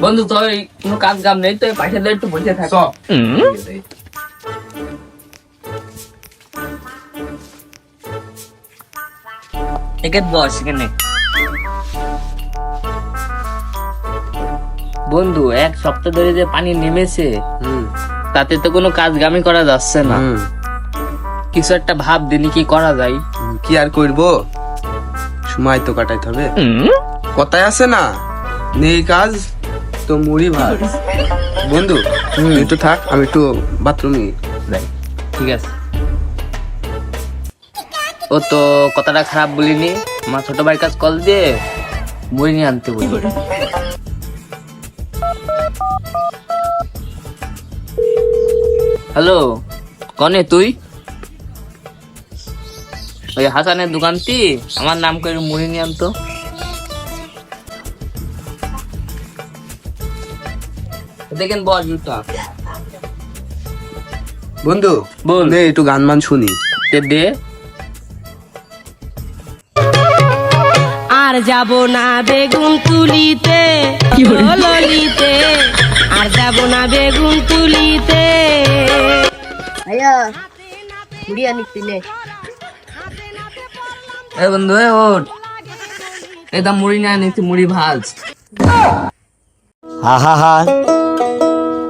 বন্ধু তো এই কোনো কাজ কাম নেই তো পাশে দিয়ে একটু বসে থাক। একে বস এখানে বন্ধু এক সপ্তাহ ধরে যে পানি নেমেছে হুম। তাতে তো কোনো কাজ কামই করা যাচ্ছে না। কিছু একটা ভাব দিনি কি করা যায়? কি আর করব? সময় তো কাটাইতে হবে। কথায় আছে না নেই কাজ তো মুড়ি ভাত। বন্ধু একটু থাক আমি একটু বাথরুমে ঠিক আছে। ও তো কথাটা খারাপ বলিনি। আমার ছোট ভাইয়ের কাছে কল দিয়ে বই নিয়ে আনতে বলি হ্যালো কনে তুই? ওই হাসানের দোকানটি? আমার নাম করে মুড়ি নিয়ে আনতো। দেখেন বল জুতা। বন্ধু বল। নে একটু গান মান শুনি। তে দে। আর যাব না বেগুন তুলিতে ও ললিতে আর যাব না বেগুন তুলিতে। ভাইয়া মুড়ি আনিতে নে এ বন্ধু এ ওঠ। এটা মুড়ি না নিতে মুড়ি ভাজ। আহা